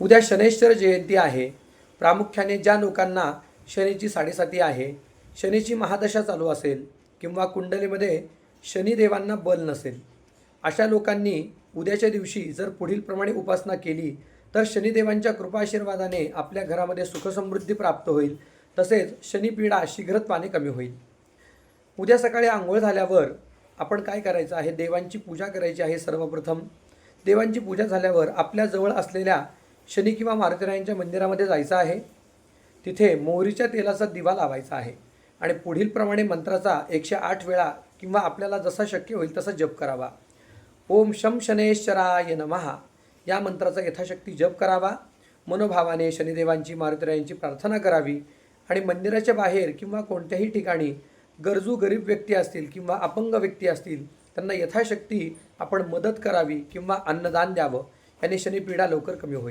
उद्या शनेश्वर जयंती आहे. प्रामुख्याने ज्या लोकांना शनीची साडेसाती आहे शनीची महादशा चालू असेल किंवा कुंडलीमध्ये शनिदेवांना बल नसेल अशा लोकांनी उद्याच्या दिवशी जर पुढीलप्रमाणे उपासना केली तर शनिदेवांच्या कृपाशीर्वादाने आपल्या घरामध्ये सुखसमृद्धी प्राप्त होईल तसेच शनिपीडा शीघ्रत्वाने कमी होईल. उद्या सकाळी आंघोळ झाल्यावर आपण काय करायचं आहे? देवांची पूजा करायची आहे सर्वप्रथम. देवांची पूजा झाल्यावर आपल्याजवळ असलेल्या शनी किंवा मारुतीरायांच्या मंदिरामध्ये जायचं आहे. तिथे मोहरीच्या तेलाचा दिवा लावायचा आहे. आणि पुढीलप्रमाणे मंत्राचा एकशे आठ वेळा किंवा आपल्याला जसा शक्य होईल तसा जप करावा. ओम शम शनेश्वराय नमहा या मंत्राचा यथाशक्ती जप करावा. मनोभावाने शनिदेवांची मारुतीरायांची प्रार्थना करावी. आणि मंदिराच्या बाहेर किंवा कोणत्याही ठिकाणी गरजू गरीब व्यक्ती असतील किंवा अपंग व्यक्ती असतील त्यांना यथाशक्ती आपण मदत करावी किंवा अन्नदान द्यावं. याने शनिपीडा लवकर कमी होईल.